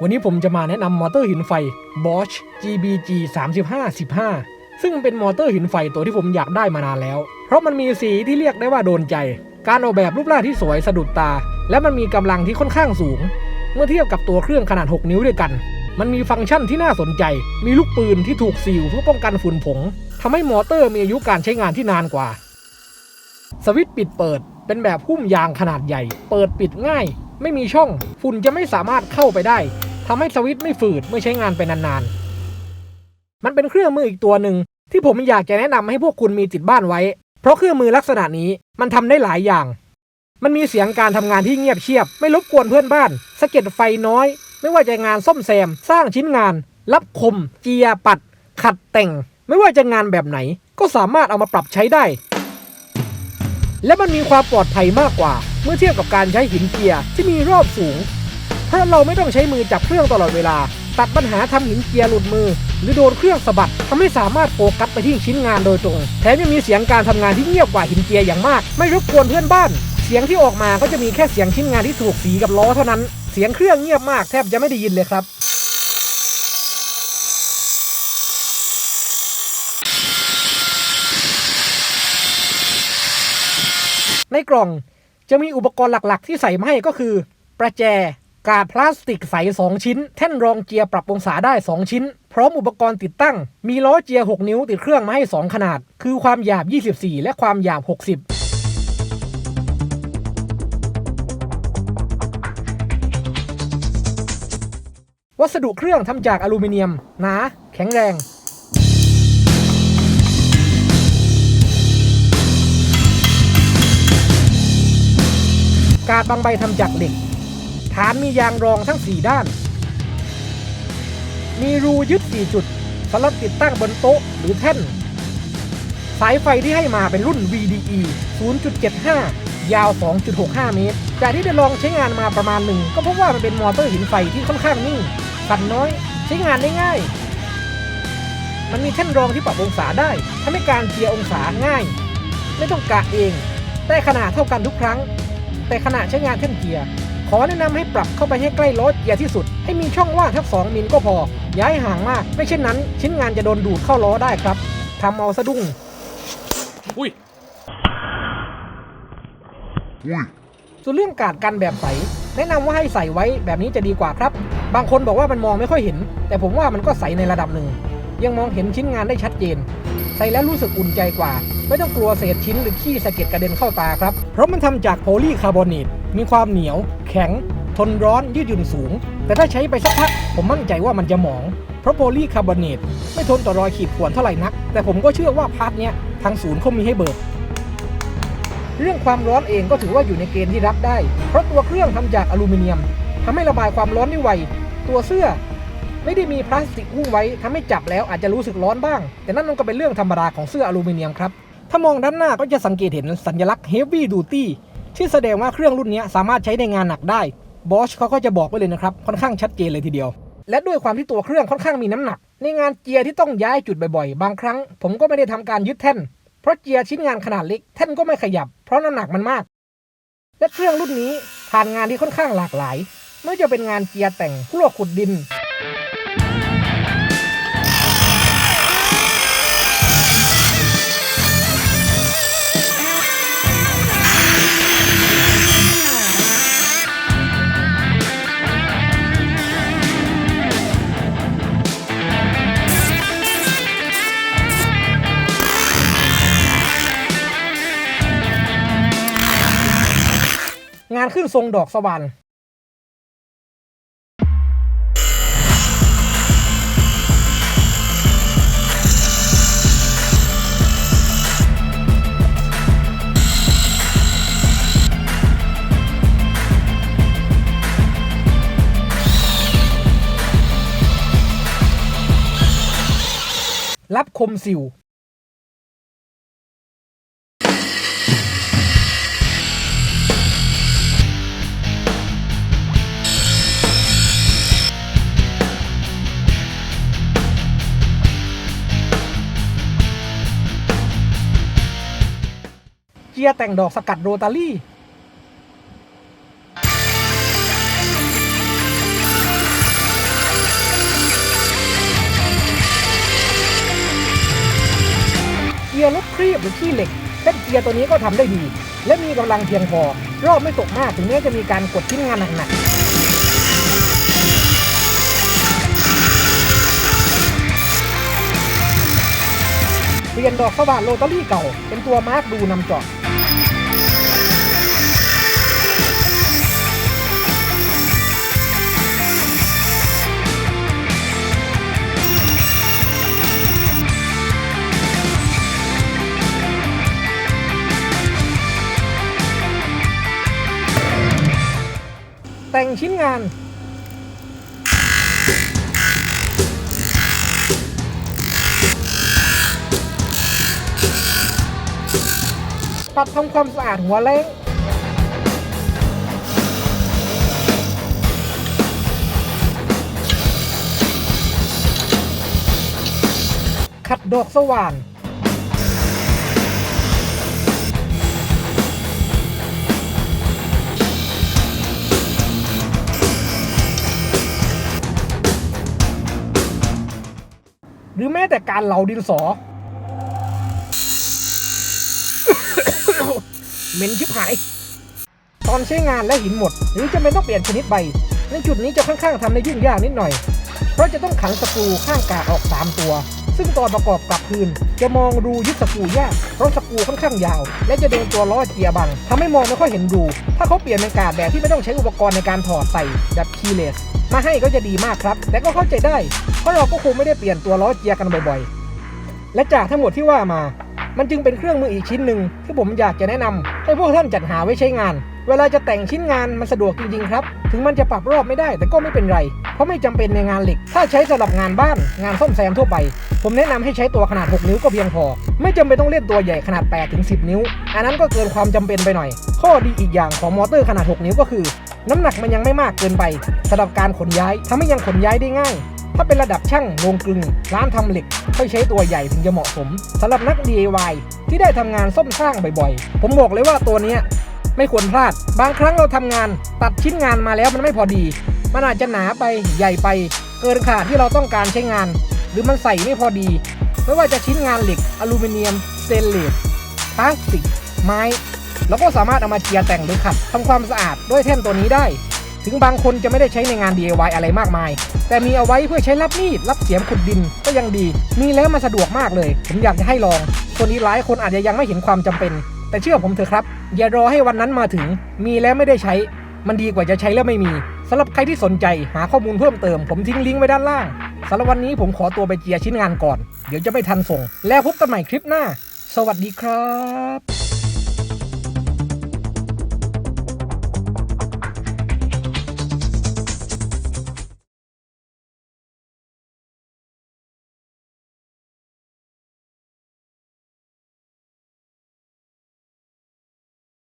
วันนี้ผมจะมาแนะนำมอเตอร์หินไฟ Bosch GBG 35 15 ซึ่งเป็นมอเตอร์หินไฟตัวที่ผมอยากได้มานานแล้ว เพราะมันมีสีที่เรียกได้ว่าโดนใจ การออกแบบรูปร่างที่สวยสะดุดตา และมันมีกำลังที่ค่อนข้างสูง เมื่อเทียบกับตัวเครื่องขนาด 6 นิ้วด้วยกัน มันมีฟังก์ชันที่น่าสนใจ มีลูกปืนที่ถูกซีลเพื่อป้องกันฝุ่นผงทำให้มอเตอร์มีอายุการใช้งานที่นานกว่า สวิตช์ปิดเปิด เป็นแบบหุ้มยางขนาดใหญ่ เปิดปิดง่ายไม่มีช่อง ฝุ่นจะไม่สามารถเข้าไปได้ ทำให้สวิตช์ไม่ฝืดเมื่อใช้งานไปนานๆ มันเป็นเครื่องมืออีกตัวหนึ่งที่ผมอยากจะแนะนำให้พวกคุณมีติดบ้านไว้ เพราะเครื่องมือลักษณะนี้มันทำได้หลายอย่าง มันมีเสียงการทำงานที่เงียบเชียบ ไม่รบกวนเพื่อนบ้านสะเก็ดไฟน้อย ไม่ว่าจะงานซ่อมแซม สร้างชิ้นงาน รับคม เจียปัด ขัดแต่ง ไม่ว่าจะงานแบบไหน ก็สามารถเอามาปรับใช้ได้ และมันมีความปลอดภัยมากกว่า เมื่อเทียบกับการใช้หินเจียร์ที่มีรอบสูง เพราะเราไม่ต้องใช้มือจับเครื่องตลอดเวลา ตัดปัญหาทำหินเจียร์หลุดมือ หรือโดนเครื่องสะบัดทำให้สามารถโฟกัสไปที่ชิ้นงานโดยตรง แถมยังมีเสียงการทำงานที่เงียบกว่าหินเจียร์อย่างมาก ไม่รบกวนเพื่อนบ้าน เสียงที่ออกมาก็จะมีแค่เสียงชิ้นงานที่ถูกสีกับล้อเท่านั้น เสียงเครื่องเงียบมากแทบจะไม่ได้ยินเลยครับในกล่องจะมีอุปกรณ์หลักๆ ที่ใส่มาให้ก็คือ ประแจ กาดพลาสติกใส 2 ชิ้น แท่นรองเจียร์ปรับองศาได้ 2 ชิ้น พร้อมอุปกรณ์ติดตั้ง มีล้อเจียร์ 6 นิ้วติดเครื่องมาให้ 2 ขนาด คือความหยาบ 24 และความหยาบ 60วัสดุเครื่องทำจากอลูมิเนียม หนา แข็งแรง กาดบางใบทำจากเหล็ก ฐานมียางรองทั้ง 4 ด้าน มีรูยึด 4 จุดสำหรับติดตั้งบนโต๊ะหรือแท่น สายไฟที่ให้มาเป็นรุ่น VDE 0.75 ยาว 2.65 เมตร จากที่ได้ลองใช้งานมาประมาณหนึ่ง ก็พบว่ามันเป็นมอเตอร์หินไฟที่ค่อนข้างนิ่ง สั่นน้อย ใช้งานได้ง่าย มันมีแท่นรองที่ปรับองศาได้ทำให้การเจียร์องศาง่าย ไม่ต้องกะเอง ได้ขนาดเท่ากันทุกครั้ง แต่ขณะใช้งานแท่นเกียร์ ขอแนะนำให้ปรับเข้าไปให้ใกล้ล้อเกียร์ที่สุด ให้มีช่องว่างทัก2มิลก็พออย่าให้ห่างมาก ไม่เช่นนั้น ชิ้นงานจะโดนดูดเข้าล้อได้ครับทำเอาสะดุ้งอุ้ยส่วนเรื่องกาดกันแบบใส แนะนำว่าให้ใส่ไว้แบบนี้จะดีกว่าครับ บางคนบอกว่ามันมองไม่ค่อยเห็น แต่ผมว่ามันก็ใสในระดับหนึ่ง ยังมองเห็นชิ้นงานได้ชัดเจน ใส่แล้วรู้สึกอุ่นใจกว่า ไม่ต้องกลัวเศษชิ้นหรือขี้สะเก็ดกระเด็นเข้าตาครับ เพราะมันทำจากโพลีคาร์บอเนตมีความเหนียวแข็ง ทนร้อนยืดหยุ่นสูง แต่ถ้าใช้ไปสักพัก ผมมั่นใจว่ามันจะหมอง เพราะโพลีคาร์บอเนตไม่ทนต่อรอยขีดข่วนเท่าไหร่นัก แต่ผมก็เชื่อว่าพาร์ทเนี้ยทางศูนย์เขามีให้เบิกเรื่องความร้อนเองก็ถือว่าอยู่ในเกณฑ์ที่รับได้ เพราะตัวเครื่องทำจากอลูมิเนียมทำให้ระบายความร้อนได้ไว ตัวเสื้อ ไม่ได้มีพลาสติกหุ้มไว้ทำให้จับแล้วอาจจะรู้สึกร้อนบ้าง แต่นั่นมันก็เป็นเรื่องธรรมดาของเสื้ออลูมิเนียมครับ ถ้ามองด้านหน้าก็จะสังเกตเห็นสัญลักษณ์ Heavy Duty ที่แสดงว่าเครื่องรุ่นนี้สามารถใช้ในงานหนักได้บอชเขาก็จะบอกไว้เลยนะครับ ค่อนข้างชัดเจนเลยทีเดียว และด้วยความที่ตัวเครื่องค่อนข้างมีน้ำหนัก ในงานเจียร์ที่ต้องย้ายจุดบ่อยๆ บางครั้ง ผมก็ไม่ได้ทำการยึดแท่น เพราะเจียร์ชิ้นงานขนาดเล็กแท่นก็ไม่ขยับ เพราะน้ำหนักมันมาก และเครื่องรุ่นนี้ผ่านงานที่ค่อนข้างหลากหลาย ไม่ว่าจะเป็นงานเจียร์แต่งพวกขุดดิน งานขึ้นทรงดอกสวรรค์รับคมสิวียแต่งดอกสกัดโรตารี่เกียร์รถกครีบหรือขี้เหล็กเส้นเกียร์ตัวนี้ก็ทำได้ดี และมีกำลังเพียงพอ รอบไม่ตกมากถึงแม้จะมีการกดชิ้นงานหนักๆเปลี่ยนดอกสว่านโรตารี่เก่า เป็นตัวมาร์กดูนำจอด ชิ้นงาน ปัดทำความสะอาดหัวแรงขัดดอกสว่าน หรือแม้แต่การเหลาดินสอ เหม็นชิบหาย ตอนใช้งานและหินหมด หรือจะเป็นต้องเปลี่ยนชนิดใบ ในจุดนี้จะค่อนข้างทำได้ยุ่งยากนิดหน่อย เพราะจะต้องขันสกรูข้างกาออก 3 ตัว ซึ่งตอนประกอบกลับคืน จะมองรูยึดสกรูยาก เพราะสกรูค่อนข้างยาว และจะโดนตัวล้อเจียบังทำให้มองไม่ค่อยเห็นรู ถ้าเขาเปลี่ยนเป็นกาดแบบที่ไม่ต้องใช้อุปกรณ์ในการถอดใส่แบบคีเลส มาให้ก็จะดีมากครับ แต่ก็เข้าใจได้ เพราะเราก็คงไม่ได้เปลี่ยนตัวล้อเจียกันบ่อยๆ และจากทั้งหมดที่ว่ามา มันจึงเป็นเครื่องมืออีกชิ้นหนึ่งที่ผมอยากจะแนะนำให้พวกท่านจัดหาไว้ใช้งาน เวลาจะแต่งชิ้นงานมันสะดวกจริงๆครับ ถึงมันจะปรับรอบไม่ได้แต่ก็ไม่เป็นไร เพราะไม่จำเป็นในงานเหล็ก ถ้าใช้สำหรับงานบ้าน งานซ่อมแซมทั่วไป ผมแนะนำให้ใช้ตัวขนาด 6 นิ้วก็เพียงพอ ไม่จำเป็นต้องเล่นตัวใหญ่ขนาด8ถึง10 นิ้ว อันนั้นก็เกินความจำเป็นไปหน่อย ข้อดีอีกอย่างของมอเตอร์ขนาด 6 นิ้วก็คือ น้ำหนักมันยังไม่มากเกินไปสำหรับการขนย้ายทำให้ยังขนย้ายได้ง่าย ถ้าเป็นระดับช่างโรงกลึง ร้านทำเหล็กค่อยใช้ตัวใหญ่ถึงจะเหมาะสมสำหรับนัก DIY ที่ได้ทำงานซ่อมสร้างบ่อยๆ ผมบอกเลยว่าตัวนี้ไม่ควรพลาด บางครั้งเราทำงานตัดชิ้นงานมาแล้วมันไม่พอดี มันอาจจะหนาไปใหญ่ไป เกินขนาดที่เราต้องการใช้งาน หรือมันใส่ไม่พอดี ไม่ว่าจะชิ้นงานเหล็กอลูมิเนียมสเตนเลสพลาสติก ไม้ แล้วก็สามารถเอามาเจียแต่งหรือขัดทำความสะอาดด้วยแท่นตัวนี้ได้ ถึงบางคนจะไม่ได้ใช้ในงาน DIY อะไรมากมาย แต่มีเอาไว้เพื่อใช้รับมีดรับเสียมขุดดินก็ยังดี มีแล้วมันสะดวกมากเลย ผมอยากจะให้ลองส่วนอีกหลายคนอาจจะยังไม่เห็นความจำเป็น แต่เชื่อผมเถอะครับ อย่ารอให้วันนั้นมาถึง มีแล้วไม่ได้ใช้ มันดีกว่าจะใช้แล้วไม่มีสำหรับใครที่สนใจหาข้อมูลเพิ่มเติม ผมทิ้งลิงก์ไว้ด้านล่างสำหรับวันนี้ผมขอตัวไปเจียชิ้นงานก่อน เดี๋ยวจะไม่ทันส่ง แล้วพบกันใหม่คลิปหน้า สวัสดีครับ